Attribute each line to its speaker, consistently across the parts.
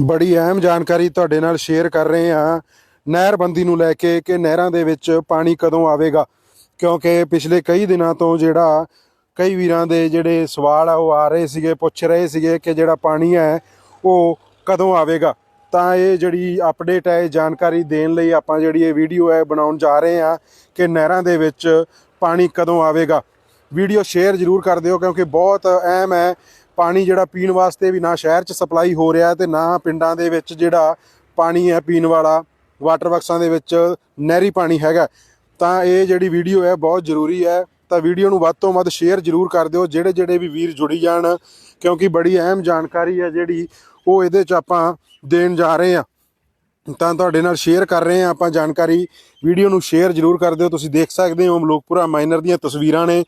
Speaker 1: ਬੜੀ ਅਹਿਮ ਜਾਣਕਾਰੀ ਤੁਹਾਡੇ ਨਾਲ ਸ਼ੇਅਰ ਕਰ ਰਹੇ ਹਾਂ। ਨਹਿਰਬੰਦੀ ਨੂੰ ਲੈ ਕੇ ਕਿ ਨਹਿਰਾਂ ਦੇ ਵਿੱਚ ਪਾਣੀ ਕਦੋਂ ਆਵੇਗਾ? ਕਿਉਂਕਿ ਪਿਛਲੇ ਕਈ ਦਿਨਾਂ ਤੋਂ ਜਿਹੜਾ ਕਈ ਵੀਰਾਂ ਦੇ ਜਿਹੜੇ ਸਵਾਲ ਆ, ਉਹ ਆ ਰਹੇ ਸੀਗੇ, ਪੁੱਛ ਰਹੇ ਸੀਗੇ ਕਿ ਜਿਹੜਾ ਪਾਣੀ ਹੈ, ਉਹ ਕਦੋਂ ਆਵੇਗਾ? ਤਾਂ ਇਹ ਜਿਹੜੀ ਅਪਡੇਟ ਹੈ, ਇਹ ਜਾਣਕਾਰੀ ਦੇਣ ਲਈ ਆਪਾਂ ਜਿਹੜੀ ਇਹ ਵੀਡੀਓ ਹੈ, ਬਣਾਉਣ ਜਾ ਰਹੇ ਹਾਂ ਕਿ ਨਹਿਰਾਂ ਦੇ ਵਿੱਚ ਪਾਣੀ ਕਦੋਂ ਆਵੇਗਾ। ਵੀਡੀਓ ਸ਼ੇਅਰ ਜ਼ਰੂਰ ਕਰ ਦਿਓ ਕਿਉਂਕਿ ਬਹੁਤ ਅਹਿਮ ਹੈ। ਪਾਣੀ ਜਿਹੜਾ ਪੀਣ ਵਾਸਤੇ ਵੀ ਨਾ ਸ਼ਹਿਰ 'ਚ ਸਪਲਾਈ ਹੋ ਰਿਹਾ ਤੇ ਨਾ ਪਿੰਡਾਂ ਦੇ ਵਿੱਚ ਜਿਹੜਾ ਪਾਣੀ ਹੈ ਪੀਣ ਵਾਲਾ ਵਾਟਰ ਵਰਕਸਾਂ ਦੇ ਵਿੱਚ ਨਹਿਰੀ ਪਾਣੀ ਹੈਗਾ। ਤਾਂ ਇਹ ਜਿਹੜੀ ਵੀਡੀਓ ਹੈ ਬਹੁਤ ਜ਼ਰੂਰੀ ਹੈ। ਤਾਂ ਵੀਡੀਓ ਨੂੰ ਵੱਧ ਤੋਂ ਵੱਧ ਸ਼ੇਅਰ ਜ਼ਰੂਰ ਕਰ ਦਿਓ। ਜਿਹੜੇ ਜਿਹੜੇ ਵੀ ਵੀਰ ਜੁੜੀ ਜਾਣ, ਕਿਉਂਕਿ ਬੜੀ ਅਹਿਮ ਜਾਣਕਾਰੀ ਹੈ ਜਿਹੜੀ ਉਹ ਇਹਦੇ 'ਚ ਆਪਾਂ ਦੇਣ ਜਾ ਰਹੇ ਹਾਂ। ਤਾਂ ਤੁਹਾਡੇ ਨਾਲ ਸ਼ੇਅਰ ਕਰ ਰਹੇ ਹਾਂ ਆਪਾਂ ਜਾਣਕਾਰੀ। ਵੀਡੀਓ ਨੂੰ ਸ਼ੇਅਰ ਜ਼ਰੂਰ ਕਰ ਦਿਓ। ਤੁਸੀਂ ਦੇਖ ਸਕਦੇ ਹੋ ਲੋਕਪੁਰਾ ਮਾਈਨਰ ਦੀਆਂ ਤਸਵੀਰਾਂ ਨੇ।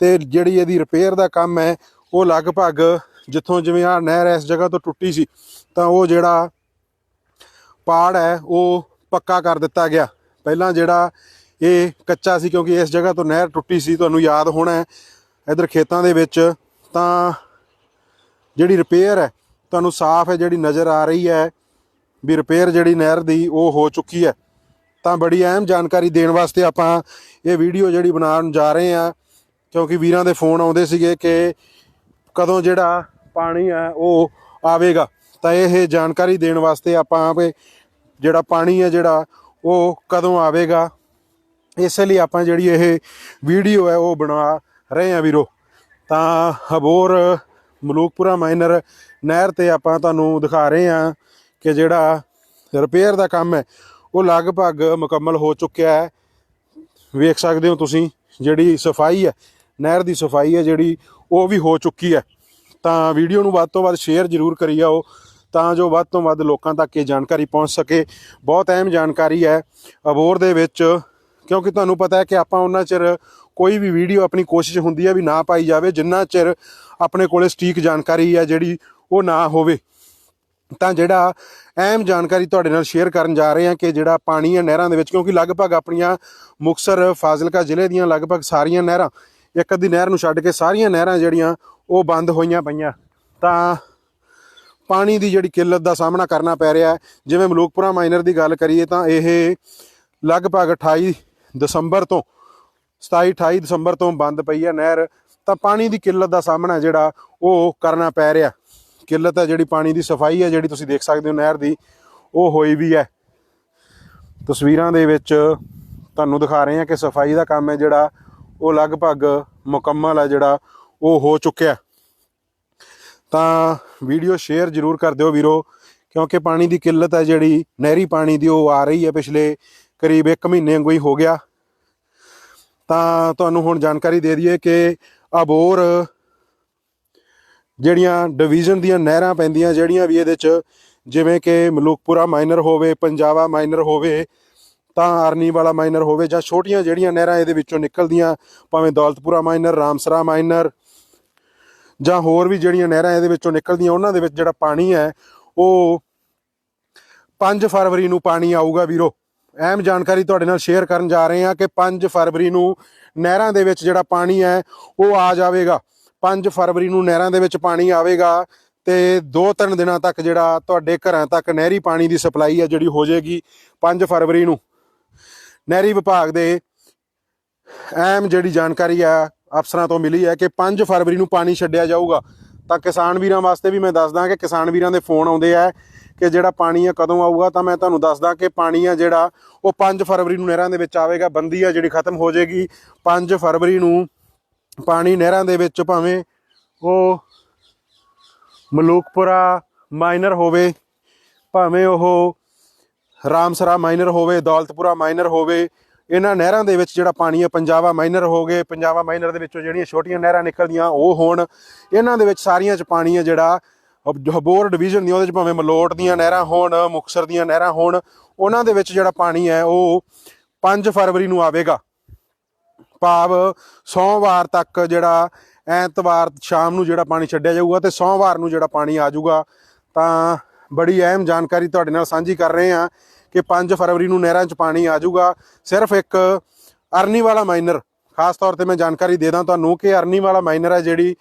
Speaker 1: ਤੇ ਜਿਹੜੀ ਇਹਦੀ ਰਿਪੇਅਰ ਦਾ ਕੰਮ ਹੈ ਉਹ ਲਗਭਗ ਜਿੱਥੋਂ ਜਿਵੇਂ ਆ ਨਹਿਰ ਇਸ ਜਗ੍ਹਾ ਤੋਂ ਟੁੱਟੀ ਸੀ, ਤਾਂ ਉਹ ਜਿਹੜਾ ਪਾੜ ਹੈ, ਉਹ ਪੱਕਾ ਕਰ ਦਿੱਤਾ ਗਿਆ। ਪਹਿਲਾਂ ਜਿਹੜਾ ਇਹ ਕੱਚਾ ਸੀ ਕਿਉਂਕਿ ਇਸ ਜਗ੍ਹਾ ਤੋਂ ਨਹਿਰ ਟੁੱਟੀ ਸੀ, ਤੁਹਾਨੂੰ ਯਾਦ ਹੋਣਾ ਹੈ, ਇਧਰ ਖੇਤਾਂ ਦੇ ਵਿੱਚ ਤਾਂ ਜਿਹੜੀ ਰਿਪੇਅਰ ਹੈ, ਤੁਹਾਨੂੰ ਸਾਫ਼ ਹੈ, ਜਿਹੜੀ ਨਜ਼ਰ ਆ ਰਹੀ ਹੈ, ਵੀ ਰਿਪੇਅਰ ਜਿਹੜੀ ਨਹਿਰ ਦੀ ਉਹ ਹੋ ਚੁੱਕੀ ਹੈ। ਤਾਂ ਬੜੀ ਅਹਿਮ ਜਾਣਕਾਰੀ ਦੇਣ ਵਾਸਤੇ ਆਪਾਂ ਇਹ ਵੀਡੀਓ ਜਿਹੜੀ ਬਣਾਉਣ ਜਾ ਰਹੇ ਹਾਂ, ਕਿਉਂਕਿ ਵੀਰਾਂ ਦੇ ਫੋਨ ਆਉਂਦੇ ਸੀਗੇ ਕਿ ਕਦੋਂ ਜਿਹੜਾ ਪਾਣੀ ਹੈ ਉਹ ਆਵੇਗਾ। ਤਾਂ ਇਹ ਜਾਣਕਾਰੀ ਦੇਣ ਵਾਸਤੇ ਆਪਾਂ ਆਪੇ ਜਿਹੜਾ ਪਾਣੀ ਹੈ ਜਿਹੜਾ ਉਹ ਕਦੋਂ ਆਵੇਗਾ, ਇਸ ਲਈ ਆਪਾਂ ਜਿਹੜੀ ਇਹ ਵੀਡੀਓ ਹੈ ਉਹ ਬਣਾ ਰਹੇ ਹਾਂ ਵੀਰੋ। ਤਾਂ ਹਬੋਰ ਮਲੂਕਪੁਰਾ ਮਾਈਨਰ ਨਹਿਰ ਤੇ ਆਪਾਂ ਤੁਹਾਨੂੰ ਦਿਖਾ ਰਹੇ ਹਾਂ ਕਿ ਜਿਹੜਾ ਰਿਪੇਅਰ ਦਾ ਕੰਮ ਹੈ, ਉਹ ਲਗਭਗ ਮੁਕੰਮਲ ਹੋ ਚੁੱਕਿਆ ਹੈ। ਵੇਖ ਸਕਦੇ ਹੋ ਤੁਸੀਂ ਜਿਹੜੀ ਸਫ਼ਾਈ ਹੈ, ਨਹਿਰ ਦੀ ਸਫ਼ਾਈ ਹੈ ਜਿਹੜੀ ਉਹ ਵੀ ਹੋ ਚੁੱਕੀ ਹੈ। ਤਾਂ ਵੀਡੀਓ ਨੂੰ ਵੱਧ ਤੋਂ ਵੱਧ ਸ਼ੇਅਰ ਜ਼ਰੂਰ ਕਰੀ ਜਾਓ, ਤਾਂ ਜੋ ਵੱਧ ਤੋਂ ਵੱਧ ਲੋਕਾਂ ਤੱਕ ਇਹ ਜਾਣਕਾਰੀ ਪਹੁੰਚ ਸਕੇ। ਬਹੁਤ ਅਹਿਮ ਜਾਣਕਾਰੀ ਹੈ ਅਬੋਰ ਦੇ ਵਿੱਚ, ਕਿਉਂਕਿ ਤੁਹਾਨੂੰ ਪਤਾ ਹੈ ਕਿ ਆਪਾਂ ਉਹਨਾਂ ਚਿਰ ਕੋਈ ਵੀ ਵੀਡੀਓ ਆਪਣੀ ਕੋਸ਼ਿਸ਼ ਹੁੰਦੀ ਹੈ ਵੀ ਨਾ ਪਾਈ ਜਾਵੇ, ਜਿੰਨਾ ਚਿਰ ਆਪਣੇ ਕੋਲੇ ਸਟੀਕ ਜਾਣਕਾਰੀ ਹੈ ਜਿਹੜੀ ਉਹ ਨਾ ਹੋਵੇ। ਤਾਂ ਜਿਹੜਾ ਅਹਿਮ ਜਾਣਕਾਰੀ ਤੁਹਾਡੇ ਨਾਲ ਸ਼ੇਅਰ ਕਰਨ ਜਾ ਰਹੇ ਹਾਂ ਕਿ ਜਿਹੜਾ ਪਾਣੀ ਹੈ ਨਹਿਰਾਂ ਦੇ ਵਿੱਚ, ਕਿਉਂਕਿ ਲਗਭਗ ਆਪਣੀਆਂ ਮੁਕਸਰ ਫਾਜ਼ਿਲਕਾ ਜ਼ਿਲ੍ਹੇ ਦੀਆਂ ਲਗਭਗ ਸਾਰੀਆਂ ਨਹਿਰਾਂ ਇੱਕ ਅੱਧੀ ਨਹਿਰ ਨੂੰ ਛੱਡ ਕੇ ਸਾਰੀਆਂ ਨਹਿਰਾਂ ਜਿਹੜੀਆਂ ਉਹ ਬੰਦ ਹੋਈਆਂ ਪਈਆਂ। ਤਾਂ ਪਾਣੀ ਦੀ ਜਿਹੜੀ ਕਿੱਲਤ ਦਾ ਸਾਹਮਣਾ ਕਰਨਾ ਪੈ ਰਿਹਾ ਜਿਵੇਂ ਮਲੂਕਪੁਰਾ ਮਾਈਨਰ ਦੀ ਗੱਲ ਕਰੀਏ ਤਾਂ ਇਹ ਲਗਭਗ 28 ਦਸੰਬਰ ਤੋਂ 27 28 ਦਸੰਬਰ ਤੋਂ ਬੰਦ ਪਈ ਹੈ ਨਹਿਰ। ਤਾਂ ਪਾਣੀ ਦੀ ਕਿੱਲਤ ਦਾ ਸਾਹਮਣਾ ਜਿਹੜਾ ਉਹ ਕਰਨਾ ਪੈ ਰਿਹਾ। ਕਿੱਲਤ ਹੈ ਜਿਹੜੀ ਪਾਣੀ ਦੀ ਸਫ਼ਾਈ ਹੈ ਜਿਹੜੀ ਤੁਸੀਂ ਦੇਖ ਸਕਦੇ ਹੋ ਨਹਿਰ ਦੀ, ਉਹ ਹੋਈ ਵੀ ਹੈ। ਤਸਵੀਰਾਂ ਦੇ ਵਿੱਚ ਤੁਹਾਨੂੰ ਦਿਖਾ ਰਹੇ ਹਾਂ ਕਿ ਸਫ਼ਾਈ ਦਾ ਕੰਮ ਹੈ ਜਿਹੜਾ ਉਹ ਲਗਭਗ ਮੁਕੰਮਲ ਹੈ ਜਿਹੜਾ ਉਹ ਹੋ ਚੁੱਕਿਆ ਤਾਂ ਵੀਡੀਓ ਸ਼ੇਅਰ ਜ਼ਰੂਰ ਕਰ ਦਿਓ ਵੀਰੋ, ਕਿਉਂਕਿ ਪਾਣੀ ਦੀ ਕਿੱਲਤ ਹੈ ਜਿਹੜੀ, ਨਹਿਰੀ ਪਾਣੀ ਦੀ ਉਹ ਆ ਰਹੀ ਹੈ ਪਿਛਲੇ ਕਰੀਬ 1 ਮਹੀਨੇ ਵਾਂਗੂ ਹੀ ਹੋ ਗਿਆ। ਤਾਂ ਤੁਹਾਨੂੰ ਹੁਣ ਜਾਣਕਾਰੀ ਦੇ ਦਈਏ ਕਿ ਅਬੋਰ ਜਿਹੜੀਆਂ ਡਿਵੀਜ਼ਨ ਦੀਆਂ ਨਹਿਰਾਂ ਪੈਂਦੀਆਂ, ਜਿਹੜੀਆਂ ਵੀ ਇਹਦੇ ਚ ਜਿਵੇਂ ਕਿ ਮਲੂਕਪੁਰਾ ਮਾਈਨਰ ਹੋਵੇ ਪੰਜਾਬਾ ਮਾਈਨਰ ਹੋਵੇ ਤਾਂ ਆਰਨੀ ਵਾਲਾ ਮਾਈਨਰ ਹੋਵੇ ਜਾਂ ਛੋਟੀਆਂ ਜਿਹੜੀਆਂ ਨਹਿਰਾਂ ਇਹਦੇ ਵਿੱਚੋਂ ਨਿਕਲਦੀਆਂ, ਭਾਵੇਂ ਦੌਲਤਪੁਰਾ ਮਾਈਨਰ, ਰਾਮਸਰਾ ਮਾਈਨਰ ਜਾਂ ਹੋਰ ਵੀ ਜਿਹੜੀਆਂ ਨਹਿਰਾਂ ਇਹਦੇ ਵਿੱਚੋਂ ਨਿਕਲਦੀਆਂ, ਉਹਨਾਂ ਦੇ ਵਿੱਚ ਜਿਹੜਾ ਪਾਣੀ ਹੈ, ਉਹ 5 ਫਰਵਰੀ ਨੂੰ ਪਾਣੀ ਆਊਗਾ ਵੀਰੋ। ਅਹਿਮ ਜਾਣਕਾਰੀ ਤੁਹਾਡੇ ਨਾਲ ਸ਼ੇਅਰ ਕਰਨ ਜਾ ਰਹੇ ਹਾਂ ਕਿ 5 ਫਰਵਰੀ ਨੂੰ ਨਹਿਰਾਂ ਦੇ ਵਿੱਚ ਜਿਹੜਾ ਪਾਣੀ ਹੈ, ਉਹ ਆ ਜਾਵੇਗਾ। 5 ਫਰਵਰੀ ਨੂੰ ਨਹਿਰਾਂ ਦੇ ਵਿੱਚ ਪਾਣੀ ਆਵੇਗਾ ਤੇ 2-3 ਦਿਨਾਂ ਤੱਕ ਜਿਹੜਾ ਤੁਹਾਡੇ ਘਰਾਂ ਤੱਕ ਨਹਿਰੀ ਪਾਣੀ ਦੀ ਸਪਲਾਈ ਹੈ ਜਿਹੜੀ ਹੋ ਜਾਏਗੀ 5 ਫਰਵਰੀ ਨੂੰ। ਨਹਿਰੀ ਵਿਭਾਗ ਦੇ ਅਹਿਮ ਜਿਹੜੀ ਜਾਣਕਾਰੀ ਆ ਅਫਸਰਾਂ ਤੋਂ ਮਿਲੀ ਹੈ ਕਿ 5 ਫਰਵਰੀ ਨੂੰ ਪਾਣੀ ਛੱਡਿਆ ਜਾਊਗਾ। ਤਾਂ ਕਿਸਾਨ ਵੀਰਾਂ ਵਾਸਤੇ ਵੀ ਮੈਂ ਦੱਸਦਾ ਕਿ ਕਿਸਾਨ ਵੀਰਾਂ ਦੇ ਫੋਨ ਆਉਂਦੇ ਆ ਕਿ ਜਿਹੜਾ ਪਾਣੀ ਆ ਕਦੋਂ ਆਊਗਾ, ਤਾਂ ਮੈਂ ਤੁਹਾਨੂੰ ਦੱਸਦਾ ਕਿ ਪਾਣੀ ਆ ਜਿਹੜਾ ਉਹ 5 ਫਰਵਰੀ ਨੂੰ ਨਹਿਰਾਂ ਦੇ ਵਿੱਚ ਆਵੇਗਾ, ਬੰਦੀ ਆ ਜਿਹੜੀ ਖਤਮ ਹੋ ਜਾਏਗੀ। 5 ਫਰਵਰੀ ਨੂੰ ਪਾਣੀ ਨਹਿਰਾਂ ਦੇ ਵਿੱਚ ਭਾਵੇਂ ਉਹ ਮਲੂਕਪੁਰਾ ਮਾਈਨਰ ਹੋਵੇ, ਭਾਵੇਂ ਉਹ ਰਾਮਸਰਾ ਮਾਈਨਰ ਹੋਵੇ, ਦੌਲਤਪੁਰਾ ਮਾਈਨਰ ਹੋਵੇ, ਇਹਨਾਂ ਨਹਿਰਾਂ ਦੇ ਵਿੱਚ ਜਿਹੜਾ ਪਾਣੀ ਹੈ ਪੰਜਾਬਾ ਮਾਈਨਰ ਹੋ ਗਏ ਪੰਜਾਬਾ ਮਾਈਨਰ ਦੇ ਵਿੱਚੋਂ ਜਿਹੜੀਆਂ ਛੋਟੀਆਂ ਨਹਿਰਾਂ ਨਿਕਲਦੀਆਂ, ਉਹ ਹੋਣ। ਇਹਨਾਂ ਦੇ ਵਿੱਚ ਸਾਰੀਆਂ 'ਚ ਪਾਣੀ ਹੈ ਜਿਹੜਾ ਹਬੋਰ ਡਿਵੀਜ਼ਨ ਦੀ, ਉਹਦੇ 'ਚ ਭਾਵੇਂ ਮਲੋਟ ਦੀਆਂ ਨਹਿਰਾਂ ਹੋਣ, ਮੁਕਸਰ ਦੀਆਂ ਨਹਿਰਾਂ ਹੋਣ, ਉਹਨਾਂ ਦੇ ਵਿੱਚ ਜਿਹੜਾ ਪਾਣੀ ਹੈ, ਉਹ 5 ਫਰਵਰੀ ਨੂੰ ਆਵੇਗਾ। ਭਾਵ ਸੋਮਵਾਰ ਤੱਕ ਜਿਹੜਾ, ਐਤਵਾਰ ਸ਼ਾਮ ਨੂੰ ਜਿਹੜਾ ਪਾਣੀ ਛੱਡਿਆ ਜਾਊਗਾ ਤੇ ਸੋਮਵਾਰ ਨੂੰ ਜਿਹੜਾ ਪਾਣੀ ਆ ਜਾਊਗਾ, ਤਾਂ ਬੜੀ ਅਹਿਮ ਜਾਣਕਾਰੀ ਤੁਹਾਡੇ ਨਾਲ ਸਾਂਝੀ ਕਰ ਰਹੇ ਹਾਂ ਕਿ 5 ਫਰਵਰੀ ਨੂੰ ਨਹਿਰਾਂ 'ਚ ਪਾਣੀ ਆ ਜਾਊਗਾ। ਸਿਰਫ ਇੱਕ ਅਰਨੀ ਵਾਲਾ ਮਾਈਨਰ, ਖਾਸ ਤੌਰ ਤੇ ਮੈਂ ਜਾਣਕਾਰੀ ਦੇ ਦਾਂ ਤੁਹਾਨੂੰ ਕਿ ਅਰਨੀ ਵਾਲਾ ਮਾਈਨਰ ਹੈ ਜਿਹੜੀ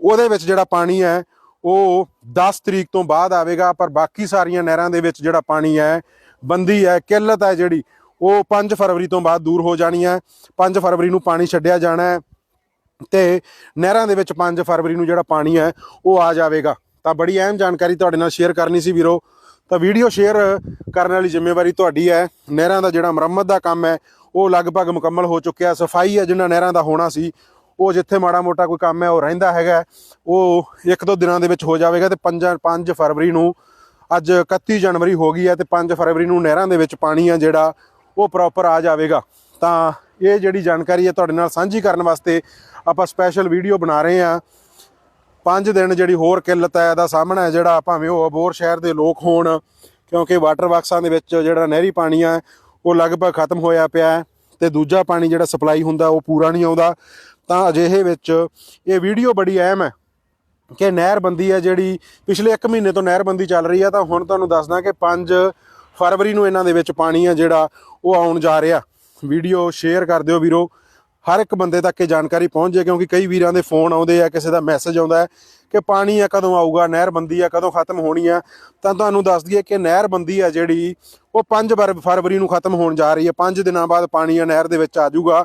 Speaker 1: ਉਹਦੇ ਵਿੱਚ ਜਿਹੜਾ ਪਾਣੀ ਹੈ, ਉਹ 10 ਤਰੀਕ ਤੋਂ ਬਾਅਦ ਆਵੇਗਾ, ਪਰ ਬਾਕੀ ਸਾਰੀਆਂ ਨਹਿਰਾਂ ਦੇ ਵਿੱਚ ਜਿਹੜਾ ਪਾਣੀ ਹੈ, ਬੰਦੀ ਹੈ, ਕਿੱਲਤ ਹੈ ਜਿਹੜੀ, ਉਹ 5 ਫਰਵਰੀ ਤੋਂ ਬਾਅਦ ਦੂਰ ਹੋ ਜਾਣੀ ਹੈ। 5 ਫਰਵਰੀ ਨੂੰ ਪਾਣੀ ਛੱਡਿਆ ਜਾਣਾ ਹੈ ਤੇ ਨਹਿਰਾਂ ਦੇ ਵਿੱਚ 5 ਫਰਵਰੀ ਨੂੰ ਜਿਹੜਾ ਪਾਣੀ ਹੈ, ਉਹ ਆ ਜਾਵੇਗਾ। ਤਾਂ ਬੜੀ ਅਹਿਮ ਜਾਣਕਾਰੀ ਤੁਹਾਡੇ ਨਾਲ ਸ਼ੇਅਰ ਕਰਨੀ ਸੀ ਵੀਰੋ। ਤਾਂ ਵੀਡੀਓ ਸ਼ੇਅਰ ਕਰਨ ਵਾਲੀ ਜ਼ਿੰਮੇਵਾਰੀ ਤੁਹਾਡੀ ਹੈ। ਨਹਿਰਾਂ ਦਾ ਜਿਹੜਾ ਮੁਰੰਮਤ ਦਾ ਕੰਮ ਹੈ, ਉਹ ਲਗਭਗ ਮੁਕੰਮਲ ਹੋ ਚੁੱਕਿਆ। ਸਫ਼ਾਈ ਹੈ ਜਿਹਨਾਂ ਨਹਿਰਾਂ ਦਾ ਹੋਣਾ ਸੀ, ਉਹ ਜਿੱਥੇ ਮਾੜਾ ਮੋਟਾ ਕੋਈ ਕੰਮ ਹੈ, ਉਹ ਰਹਿੰਦਾ ਹੈਗਾ ਉਹ ਇੱਕ ਦੋ ਦਿਨਾਂ ਦੇ ਵਿੱਚ ਹੋ ਜਾਵੇਗਾ ਤੇ 5 5 ਫਰਵਰੀ ਨੂੰ ਅੱਜ 31 ਜਨਵਰੀ ਹੋ ਗਈ ਹੈ ਤੇ 5 ਫਰਵਰੀ ਨੂੰ ਨਹਿਰਾਂ ਦੇ ਵਿੱਚ ਪਾਣੀ ਆ ਜਿਹੜਾ, ਉਹ ਪ੍ਰੋਪਰ ਆ ਜਾਵੇਗਾ। ਤਾਂ ਇਹ ਜਿਹੜੀ ਜਾਣਕਾਰੀ ਹੈ ਤੁਹਾਡੇ ਨਾਲ ਸਾਂਝੀ ਕਰਨ ਵਾਸਤੇ ਆਪਾਂ ਸਪੈਸ਼ਲ ਵੀਡੀਓ ਬਣਾ ਰਹੇ ਆ ਪੰਜ ਦਿਨ ਜਿਹੜੀ ਹੋਰ ਕਿੱਲਤ ਹੈ ਦਾ ਸਾਹਮਣਾ ਹੈ, ਜਿਹੜਾ ਭਾਵੇਂ ਉਹ ਅਬੋਰ ਸ਼ਹਿਰ ਦੇ ਲੋਕ ਹੋਣ, ਕਿਉਂਕਿ ਵਾਟਰ ਬਾਕਸਾਂ ਦੇ ਵਿੱਚ ਜਿਹੜਾ ਨਹਿਰੀ ਪਾਣੀ ਆ, ਉਹ ਲਗਭਗ ਖਤਮ ਹੋਇਆ ਪਿਆ ਹੈ ਤੇ ਦੂਜਾ ਪਾਣੀ ਜਿਹੜਾ ਸਪਲਾਈ ਹੁੰਦਾ, ਉਹ ਪੂਰਾ ਨਹੀਂ ਆਉਂਦਾ। ਤਾਂ ਅਜਿਹੇ ਵਿੱਚ ਇਹ ਵੀਡੀਓ ਬੜੀ ਅਹਿਮ ਹੈ ਕਿ ਨਹਿਰ ਬੰਦੀ ਹੈ ਜਿਹੜੀ ਪਿਛਲੇ ਇੱਕ ਮਹੀਨੇ ਤੋਂ ਨਹਿਰ ਬੰਦੀ ਚੱਲ ਰਹੀ ਹੈ ਤਾਂ ਹੁਣ ਤੁਹਾਨੂੰ ਦੱਸਦਾ ਕਿ 5 ਫਰਵਰੀ ਨੂੰ ਇਹਨਾਂ ਦੇ ਵਿੱਚ ਪਾਣੀ ਆ ਜਿਹੜਾ, ਉਹ ਆਉਣ ਜਾ ਰਿਹਾ। ਵੀਡੀਓ ਸ਼ੇਅਰ ਕਰ ਦਿਓ ਵੀਰੋ। ਹਰ ਇੱਕ ਬੰਦੇ ਤੱਕ ਇਹ ਜਾਣਕਾਰੀ ਪਹੁੰਚ ਜਾਏ, ਕਿਉਂਕਿ ਕਈ ਵੀਰਾਂ ਦੇ ਫੋਨ ਆਉਂਦੇ ਆ, ਕਿਸੇ ਦਾ ਮੈਸੇਜ ਆਉਂਦਾ ਹੈ ਕਿ ਪਾਣੀ ਆ ਕਦੋਂ ਆਊਗਾ, ਨਹਿਰਬੰਦੀ ਆ ਕਦੋਂ ਖਤਮ ਹੋਣੀ ਆ। ਤਾਂ ਤੁਹਾਨੂੰ ਦੱਸ ਦਈਏ ਕਿ ਨਹਿਰਬੰਦੀ ਆ ਜਿਹੜੀ, ਉਹ 5 ਫਰਵਰੀ ਨੂੰ ਖਤਮ ਹੋਣ ਜਾ ਰਹੀ ਹੈ। 5 ਦਿਨਾਂ ਬਾਅਦ ਪਾਣੀ ਆ ਨਹਿਰ ਦੇ ਵਿੱਚ ਆ ਜਾਊਗਾ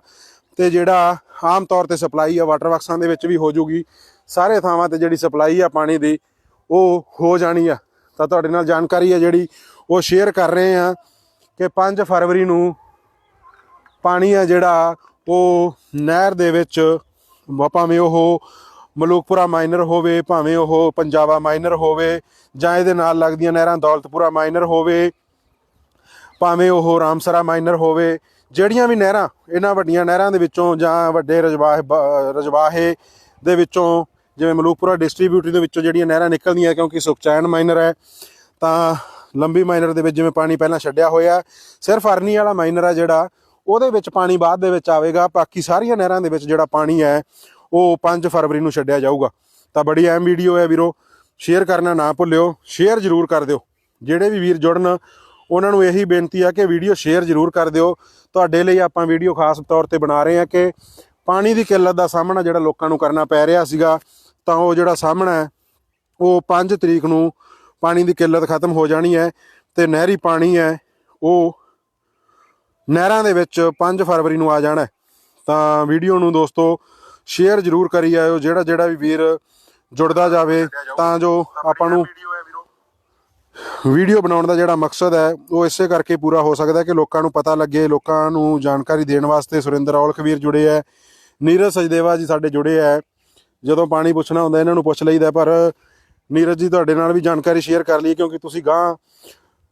Speaker 1: ਤੇ ਜਿਹੜਾ ਆਮ ਤੌਰ ਤੇ ਸਪਲਾਈ ਆ ਵਾਟਰ ਵਰਕਸਾਂ ਦੇ ਵਿੱਚ ਵੀ ਹੋ ਜੂਗੀ ਸਾਰੇ ਥਾਵਾਂ ਤੇ ਜਿਹੜੀ ਸਪਲਾਈ ਆ ਪਾਣੀ ਦੀ, ਉਹ ਹੋ ਜਾਣੀ ਆ। ਤਾਂ ਤੁਹਾਡੇ ਨਾਲ ਜਾਣਕਾਰੀ ਆ ਜਿਹੜੀ, ਉਹ ਸ਼ੇਅਰ ਕਰ ਰਹੇ ਆ ਕਿ 5 ਫਰਵਰੀ ਨੂੰ ਪਾਣੀ ਆ ਜਿਹੜਾ ਉਹ ਨਹਿਰ ਦੇ ਵਿੱਚ ਵਾ- ਭਾਵੇਂ ਉਹ ਮਲੂਕਪੁਰਾ ਮਾਈਨਰ ਹੋਵੇ, ਭਾਵੇਂ ਉਹ ਪੰਜਾਬਾ ਮਾਈਨਰ ਹੋਵੇ, ਜਾਂ ਇਹਦੇ ਨਾਲ ਲੱਗਦੀਆਂ ਨਹਿਰਾਂ ਦੌਲਤਪੁਰਾ ਮਾਈਨਰ ਹੋਵੇ, ਭਾਵੇਂ ਉਹ ਰਾਮਸਰਾ ਮਾਈਨਰ ਹੋਵੇ, ਜਿਹੜੀਆਂ ਵੀ ਨਹਿਰਾਂ, ਇਹਨਾਂ ਵੱਡੀਆਂ ਨਹਿਰਾਂ ਦੇ ਵਿੱਚੋਂ ਜਾਂ ਵੱਡੇ ਰਜਵਾਹੇ ਰਜਵਾਹੇ ਦੇ ਵਿੱਚੋਂ, ਜਿਵੇਂ ਮਲੂਕਪੁਰਾ ਡਿਸਟ੍ਰੀਬਿਊਟਰੀ ਦੇ ਵਿੱਚੋਂ ਜਿਹੜੀਆਂ ਨਹਿਰਾਂ ਨਿਕਲਦੀਆਂ, ਕਿਉਂਕਿ ਸੁਖਚੈਨ ਮਾਈਨਰ ਹੈ, ਤਾਂ ਲੰਬੀ ਮਾਈਨਰ ਦੇ ਵਿੱਚ ਜਿਵੇਂ ਪਾਣੀ ਪਹਿਲਾਂ ਛੱਡਿਆ ਹੋਇਆ, ਸਿਰਫ ਅਰਨੀ ਵਾਲਾ ਮਾਈਨਰ ਹੈ ਜਿਹੜਾ ਉਹਦੇ ਵਿੱਚ ਪਾਣੀ ਬਾਅਦ ਦੇ ਵਿੱਚ ਆਵੇਗਾ। ਬਾਕੀ ਸਾਰੀਆਂ ਨਹਿਰਾਂ ਦੇ ਵਿੱਚ ਜਿਹੜਾ ਪਾਣੀ ਹੈ, ਉਹ 5 ਫਰਵਰੀ ਨੂੰ ਛੱਡਿਆ ਜਾਊਗਾ। ਤਾਂ ਬੜੀ ਅਹਿਮ ਵੀਡੀਓ ਹੈ ਵੀਰੋ। ਸ਼ੇਅਰ ਕਰਨਾ ਨਾ ਭੁੱਲਿਓ। ਸ਼ੇਅਰ ਜ਼ਰੂਰ ਕਰ ਦਿਓ। ਜਿਹੜੇ ਵੀ ਵੀਰ ਜੁੜਨ, ਉਹਨਾਂ ਨੂੰ ਇਹੀ ਬੇਨਤੀ ਆ ਕਿ ਵੀਡੀਓ ਸ਼ੇਅਰ ਜ਼ਰੂਰ ਕਰ ਦਿਓ। ਤੁਹਾਡੇ ਲਈ ਆਪਾਂ ਵੀਡੀਓ ਖਾਸ ਤੌਰ ਤੇ ਬਣਾ ਰਹੇ ਹਾਂ ਕਿ ਪਾਣੀ ਦੀ ਕਿੱਲਤ ਦਾ ਸਾਹਮਣਾ ਜਿਹੜਾ ਲੋਕਾਂ ਨੂੰ ਕਰਨਾ ਪੈ ਰਿਹਾ ਸੀਗਾ, ਤਾਂ ਉਹ ਜਿਹੜਾ ਸਾਹਮਣਾ ਹੈ, ਉਹ 5 ਤਰੀਕ ਨੂੰ ਪਾਣੀ ਦੀ ਕਿੱਲਤ ਖਤਮ ਹੋ ਜਾਣੀ ਹੈ ਤੇ ਨਹਿਰੀ ਪਾਣੀ ਹੈ, ਉਹ ਨਹਿਰਾਂ ਦੇ ਵਿੱਚ 5 ਫਰਵਰੀ ਨੂੰ ਆ ਜਾਣਾ ਤਾਂ ਵੀਡੀਓ ਨੂੰ ਦੋਸਤੋ ਸ਼ੇਅਰ ਜ਼ਰੂਰ ਕਰੀ ਆਇਓ, ਜਿਹੜਾ ਜਿਹੜਾ ਵੀ ਵੀਰ ਜੁੜਦਾ ਜਾਵੇ, ਤਾਂ ਜੋ ਆਪਾਂ ਨੂੰ ਵੀਡੀਓ ਬਣਾਉਣ ਦਾ ਜਿਹੜਾ ਮਕਸਦ ਹੈ, ਉਹ ਇਸੇ ਕਰਕੇ ਪੂਰਾ ਹੋ ਸਕਦਾ ਕਿ ਲੋਕਾਂ ਨੂੰ ਪਤਾ ਲੱਗੇ, ਲੋਕਾਂ ਨੂੰ ਜਾਣਕਾਰੀ ਦੇਣ ਵਾਸਤੇ ਸੁਰਿੰਦਰ ਔਲਖ ਵੀਰ ਜੁੜੇ ਹੈ, ਨੀਰਜ ਸਜਦੇਵਾ ਜੀ ਸਾਡੇ ਜੁੜੇ ਹੈ। ਜਦੋਂ ਪਾਣੀ ਪੁੱਛਣਾ ਹੁੰਦਾ, ਇਹਨਾਂ ਨੂੰ ਪੁੱਛ ਲਈਦਾ, ਪਰ ਨੀਰਜ ਜੀ ਤੁਹਾਡੇ ਨਾਲ ਵੀ ਜਾਣਕਾਰੀ ਸ਼ੇਅਰ ਕਰ ਲਈ ਕਿਉਂਕਿ ਤੁਸੀਂ ਗਾਂ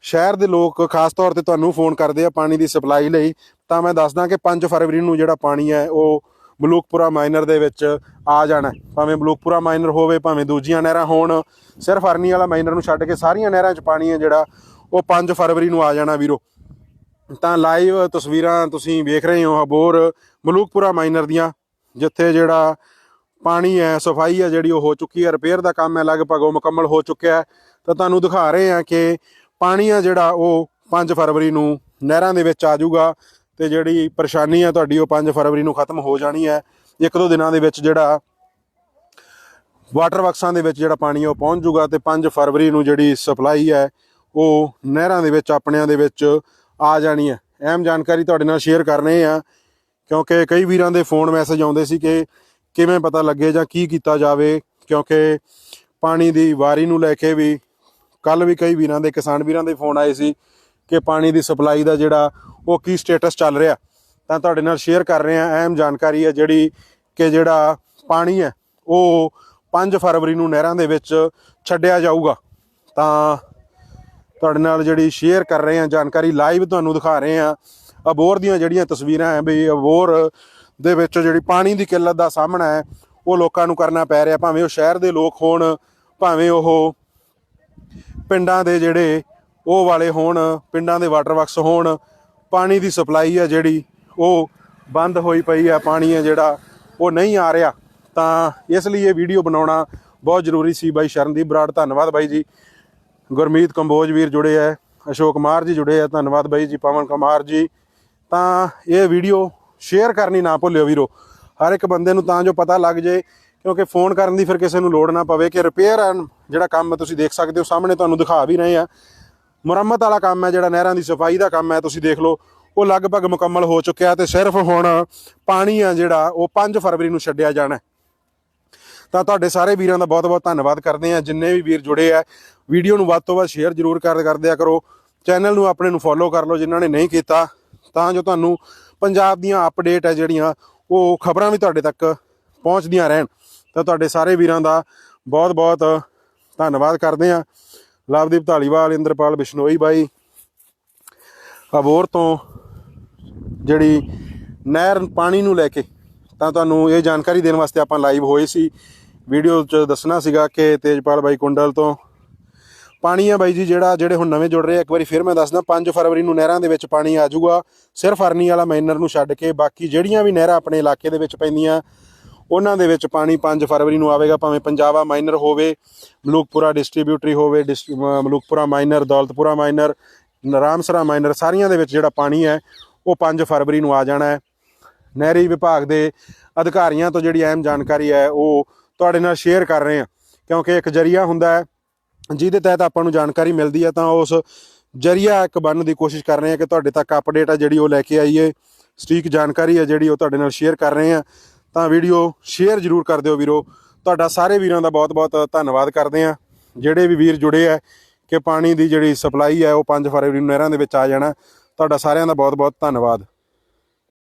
Speaker 1: ਸ਼ਹਿਰ ਦੇ ਲੋਕ ਖਾਸ ਤੌਰ ਤੇ ਤੁਹਾਨੂੰ ਫੋਨ ਕਰਦੇ ਆ ਪਾਣੀ ਦੀ ਸਪਲਾਈ ਲਈ, ਤਾਂ ਮੈਂ ਦੱਸਦਾ ਕਿ 5 ਫਰਵਰੀ ਨੂੰ ਜਿਹੜਾ ਪਾਣੀ ਹੈ, ਉਹ ਮਲੂਕਪੁਰਾ ਮਾਈਨਰ ਦੇ ਵਿੱਚ ਆ ਜਾਣਾ ਭਾਵੇਂ ਮਲੂਕਪੁਰਾ ਮਾਈਨਰ ਹੋਵੇ, ਭਾਵੇਂ ਦੂਜੀਆਂ ਨਹਿਰਾਂ ਹੋਣ, ਸਿਰਫ ਅਰਨੀ ਵਾਲਾ ਮਾਈਨਰ ਨੂੰ ਛੱਡ ਕੇ ਸਾਰੀਆਂ ਨਹਿਰਾਂ 'ਚ ਪਾਣੀ ਹੈ ਜਿਹੜਾ, ਉਹ 5 ਫਰਵਰੀ ਨੂੰ ਆ ਜਾਣਾ ਵੀਰੋ। ਤਾਂ ਲਾਈਵ ਤਸਵੀਰਾਂ ਤੁਸੀਂ ਵੇਖ ਰਹੇ ਹੋ ਅਬੋਰ ਮਲੂਕਪੁਰਾ ਮਾਈਨਰ ਦੀਆਂ, ਜਿੱਥੇ ਜਿਹੜਾ ਪਾਣੀ ਹੈ, ਸਫ਼ਾਈ ਹੈ ਜਿਹੜੀ ਉਹ ਹੋ ਚੁੱਕੀ ਹੈ, ਰਿਪੇਅਰ ਦਾ ਕੰਮ ਹੈ, ਲਗਭਗ ਉਹ ਮੁਕੰਮਲ ਹੋ ਚੁੱਕਿਆ ਹੈ। ਤਾਂ ਤੁਹਾਨੂੰ ਦਿਖਾ ਰਹੇ ਹਾਂ ਕਿ ਪਾਣੀ ਆ ਜਿਹੜਾ ਉਹ 5 ਫਰਵਰੀ ਨੂੰ ਨਹਿਰਾਂ ਦੇ ਵਿੱਚ ਆ ਜਾਊਗਾ ਤੇ ਜਿਹੜੀ ਪਰੇਸ਼ਾਨੀ ਆ ਤੁਹਾਡੀ ਉਹ 5 ਫਰਵਰੀ ਨੂੰ ਖਤਮ ਹੋ ਜਾਣੀ ਹੈ। ਇੱਕ ਦੋ ਦਿਨਾਂ ਦੇ ਵਿੱਚ ਜਿਹੜਾ ਵਾਟਰ ਵਰਕਸਾਂ ਦੇ ਵਿੱਚ ਜਿਹੜਾ ਪਾਣੀ ਉਹ ਪਹੁੰਚ ਜਾਊਗਾ ਤੇ 5 ਫਰਵਰੀ ਨੂੰ ਜਿਹੜੀ ਸਪਲਾਈ ਹੈ ਉਹ ਨਹਿਰਾਂ ਦੇ ਵਿੱਚ ਆਪਣਿਆਂ ਦੇ ਵਿੱਚ ਆ ਜਾਣੀ ਹੈ। ਅਹਿਮ ਜਾਣਕਾਰੀ ਤੁਹਾਡੇ ਨਾਲ ਸ਼ੇਅਰ ਕਰ ਰਹੇ ਆ, ਕਿਉਂਕਿ ਕਈ ਵੀਰਾਂ ਦੇ ਫੋਨ ਮੈਸੇਜ ਆਉਂਦੇ ਸੀ ਕਿ ਕਿਵੇਂ ਪਤਾ ਲੱਗੇ ਜਾਂ ਕੀ ਕੀਤਾ ਜਾਵੇ, ਕਿਉਂਕਿ ਪਾਣੀ ਦੀ ਵਾਰੀ ਨੂੰ ਲੈ ਕੇ ਵੀ ਕੱਲ ਵੀ ਕਈ ਵੀਰਾਂ ਦੇ, ਕਿਸਾਨ ਵੀਰਾਂ ਦੇ ਫੋਨ ਆਏ ਸੀ ਕਿ ਪਾਣੀ ਦੀ ਸਪਲਾਈ ਦਾ ਜਿਹੜਾ ਉਹ ਕੀ ਸਟੇਟਸ ਚੱਲ ਰਿਹਾ। ਤਾਂ ਤੁਹਾਡੇ ਨਾਲ ਸ਼ੇਅਰ ਕਰ ਰਹੇ ਹਾਂ, ਅਹਿਮ ਜਾਣਕਾਰੀ ਹੈ ਜਿਹੜੀ ਕਿ ਜਿਹੜਾ ਪਾਣੀ ਹੈ, ਉਹ 5 ਫਰਵਰੀ ਨੂੰ ਨਹਿਰਾਂ ਦੇ ਵਿੱਚ ਛੱਡਿਆ ਜਾਊਗਾ। ਤਾਂ ਤੁਹਾਡੇ ਨਾਲ ਜਿਹੜੀ ਸ਼ੇਅਰ ਕਰ ਰਹੇ ਹਾਂ, ਜਾਣਕਾਰੀ ਲਾਈਵ ਤੁਹਾਨੂੰ ਦਿਖਾ ਰਹੇ ਹਾਂ। ਅਬੋਰ ਦੀਆਂ ਜਿਹੜੀਆਂ ਤਸਵੀਰਾਂ ਹੈ ਵੀ ਅਬੋਰ ਦੇ ਵਿੱਚ ਜਿਹੜੀ ਪਾਣੀ ਦੀ ਕਿੱਲਤ ਦਾ ਸਾਹਮਣਾ ਹੈ, ਉਹ ਲੋਕਾਂ ਨੂੰ ਕਰਨਾ ਪੈ ਰਿਹਾ। ਭਾਵੇਂ ਉਹ ਸ਼ਹਿਰ ਦੇ ਲੋਕ ਹੋਣ, ਭਾਵੇਂ ਉਹ ਪਿੰਡਾਂ ਦੇ ਜਿਹੜੇ ਉਹ ਵਾਲੇ ਹੋਣ, ਪਿੰਡਾਂ ਦੇ ਵਾਟਰ ਵਰਕਸ ਹੋਣ, ਪਾਣੀ ਦੀ ਸਪਲਾਈ ਆ ਜਿਹੜੀ, ਉਹ ਬੰਦ ਹੋਈ ਪਈ ਆ, ਪਾਣੀ ਆ ਜਿਹੜਾ, ਉਹ ਨਹੀਂ ਆ ਰਿਹਾ। ਤਾਂ ਇਸ ਲਈ ਇਹ ਵੀਡੀਓ ਬਣਾਉਣਾ ਬਹੁਤ ਜ਼ਰੂਰੀ ਸੀ ਬਾਈ ਸ਼ਰਨਦੀਪ ਬਰਾੜ, ਧੰਨਵਾਦ ਬਾਈ ਜੀ। ਗੁਰਮੀਤ ਕੰਬੋਜ ਵੀਰ ਜੁੜੇ ਆ, ਅਸ਼ੋਕ ਕੁਮਾਰ ਜੀ ਜੁੜੇ ਆ, ਧੰਨਵਾਦ ਬਾਈ ਜੀ, ਪਵਨ ਕੁਮਾਰ ਜੀ। ਤਾਂ ਇਹ ਵੀਡੀਓ ਸ਼ੇਅਰ ਕਰਨੀ ਨਾ ਭੁੱਲਿਓ ਵੀਰੋ, ਹਰ ਇੱਕ ਬੰਦੇ ਨੂੰ ਤਾਂ ਜੋ ਪਤਾ ਲੱਗ ਜੇ ਕਿਉਂਕਿ ਫੋਨ ਕਰਨ ਦੀ ਫਿਰ ਕਿਸੇ ਨੂੰ ਲੋੜ ਨਾ ਪਵੇ ਕਿ ਰਿਪੇਅਰ ਜਿਹੜਾ ਕੰਮ ਤੁਸੀਂ ਦੇਖ ਸਕਦੇ ਹੋ, ਸਾਹਮਣੇ ਤੁਹਾਨੂੰ ਦਿਖਾ ਵੀ ਰਹੇ ਆ। ਮੁਰੰਮਤ ਵਾਲਾ ਕੰਮ ਹੈ ਜਿਹੜਾ, ਨਹਿਰਾਂ ਦੀ ਸਫ਼ਾਈ ਦਾ ਕੰਮ ਹੈ, ਤੁਸੀਂ ਦੇਖ ਲਓ, ਉਹ ਲਗਭਗ ਮੁਕੰਮਲ ਹੋ ਚੁੱਕਿਆ ਤੇ ਸਿਰਫ ਹੁਣ ਪਾਣੀ ਆ ਜਿਹੜਾ, ਉਹ 5 ਫਰਵਰੀ ਨੂੰ ਛੱਡਿਆ ਜਾਣਾ ਤਾਂ ਤੁਹਾਡੇ ਸਾਰੇ ਵੀਰਾਂ ਦਾ ਬਹੁਤ-ਬਹੁਤ ਧੰਨਵਾਦ ਕਰਦੇ ਆ ਜਿੰਨੇ ਵੀ ਵੀਰ ਜੁੜੇ ਆ, ਵੀਡੀਓ ਨੂੰ ਵੱਧ ਤੋਂ ਵੱਧ ਸ਼ੇਅਰ ਜ਼ਰੂਰ ਕਰ, ਕਰਦਿਆ ਕਰੋ। ਚੈਨਲ ਨੂੰ ਆਪਣੇ ਨੂੰ ਫੋਲੋ ਕਰ ਲਓ, ਜਿਨ੍ਹਾਂ ਨੇ ਨਹੀਂ ਕੀਤਾ, ਤਾਂ ਜੋ ਤੁਹਾਨੂੰ ਪੰਜਾਬ ਦੀਆਂ ਅਪਡੇਟ ਹੈ ਜਿਹੜੀਆਂ, ਉਹ ਖਬਰਾਂ ਵੀ ਤੁਹਾਡੇ ਤੱਕ ਪਹੁੰਚਦੀਆਂ ਰਹਿਣ। ਤਾਂ ਤੁਹਾਡੇ ਸਾਰੇ ਵੀਰਾਂ ਦਾ ਬਹੁਤ-ਬਹੁਤ ਧੰਨਵਾਦ ਕਰਦੇ ਆ ਲਵਦੀਪ ਢਾਲੀਵਾਲ ਇੰਦਰਪਾਲ ਬਿਸ਼ਨੋਈ ਬਾਈ ਅਬੋਰ ਤੋਂ ਜਿਹੜੀ ਨਹਿਰ ਪਾਣੀ ਨੂੰ ਲੈ ਕੇ ਤਾਂ ਤੁਹਾਨੂੰ ਇਹ ਜਾਣਕਾਰੀ ਦੇਣ ਵਾਸਤੇ ਆਪਾਂ ਲਾਈਵ ਹੋਏ ਸੀ। ਵੀਡੀਓ 'ਚ ਦੱਸਣਾ ਸੀਗਾ ਕਿ ਤੇਜਪਾਲ ਬਾਈ ਕੁੰਡਲ ਤੋਂ ਪਾਣੀ ਆ ਬਾਈ ਜੀ, ਜਿਹੜਾ ਜਿਹੜੇ ਹੁਣ ਨਵੇਂ ਜੁੜ ਰਹੇ ਇੱਕ ਵਾਰੀ ਫਿਰ ਮੈਂ ਦੱਸਦਾ 5 ਫਰਵਰੀ ਨੂੰ ਨਹਿਰਾਂ ਦੇ ਵਿੱਚ ਪਾਣੀ ਆ ਜਾਊਗਾ। ਸਿਰਫ ਅਰਨੀ ਵਾਲਾ ਮਾਈਨਰ ਨੂੰ ਛੱਡ ਕੇ ਬਾਕੀ ਜਿਹੜੀਆਂ ਵੀ ਨਹਿਰਾਂ ਆਪਣੇ ਇਲਾਕੇ ਦੇ ਵਿੱਚ ਪੈਂਦੀਆਂ ਉਹਨਾਂ ਦੇ ਵਿੱਚ ਪਾਣੀ 5 ਫਰਵਰੀ ਨੂੰ ਆਵੇਗਾ, ਭਾਵੇਂ ਪੰਜਾਬਾ ਮਾਈਨਰ ਹੋਵੇ, ਮਲੂਕਪੁਰਾ ਡਿਸਟ੍ਰੀਬਿਊਟਰੀ ਹੋਵੇ, ਡਿਸ- Malukpura minor, Daulatpura minor, Ramsara minor, ਸਾਰੀਆਂ ਦੇ ਵਿੱਚ ਜਿਹੜਾ ਪਾਣੀ ਹੈ, ਉਹ 5 ਫਰਵਰੀ ਨੂੰ ਆ ਜਾਣਾ ਹੈ। ਨਹਿਰੀ ਵਿਭਾਗ ਦੇ ਅਧਿਕਾਰੀਆਂ ਤੋਂ ਜਿਹੜੀ ਅਹਿਮ ਜਾਣਕਾਰੀ ਹੈ, ਉਹ ਤੁਹਾਡੇ ਨਾਲ ਸ਼ੇਅਰ ਕਰ ਰਹੇ ਹਾਂ। ਕਿਉਂਕਿ ਇੱਕ ਜਰੀਆ ਹੁੰਦਾ ਹੈ, ਜਿਹਦੇ ਤਹਿਤ ਆਪਾਂ ਨੂੰ ਜਾਣਕਾਰੀ ਮਿਲਦੀ ਹੈ, ਤਾਂ ਉਸ ਜਰੀਆ ਇੱਕ ਬਣਨ ਦੀ ਕੋਸ਼ਿਸ਼ ਕਰ ਰਹੇ ਹਾਂ ਕਿ ਤੁਹਾਡੇ ਤੱਕ ਅਪਡੇਟ ਆ ਜਿਹੜੀ ਉਹ ਲੈ ਕੇ ਆਈਏ। ਸਟੀਕ ਜਾਣਕਾਰੀ ਹੈ ਜਿਹੜੀ ਉਹ ਤੁਹਾਡੇ ਨਾਲ ਸ਼ੇਅਰ ਕਰ ਰਹੇ ਹਾਂ। ਤਾਂ ਵੀਡੀਓ ਸ਼ੇਅਰ ਜ਼ਰੂਰ ਕਰ ਦਿਓ ਵੀਰੋ। ਤੁਹਾਡਾ ਸਾਰੇ ਵੀਰਾਂ ਦਾ ਬਹੁਤ-ਬਹੁਤ ਧੰਨਵਾਦ ਕਰਦੇ ਹਾਂ। ਜਿਹੜੇ ਵੀ ਵੀਰ ਜੁੜੇ ਆ ਕਿ ਪਾਣੀ ਦੀ ਜਿਹੜੀ ਸਪਲਾਈ ਹੈ ਉਹ 5 ਫਰਵਰੀ ਨੂੰ ਨਹਿਰਾਂ ਦੇ ਵਿੱਚ ਆ ਜਾਣਾ। ਤੁਹਾਡਾ ਸਾਰਿਆਂ ਦਾ ਬਹੁਤ-ਬਹੁਤ ਧੰਨਵਾਦ।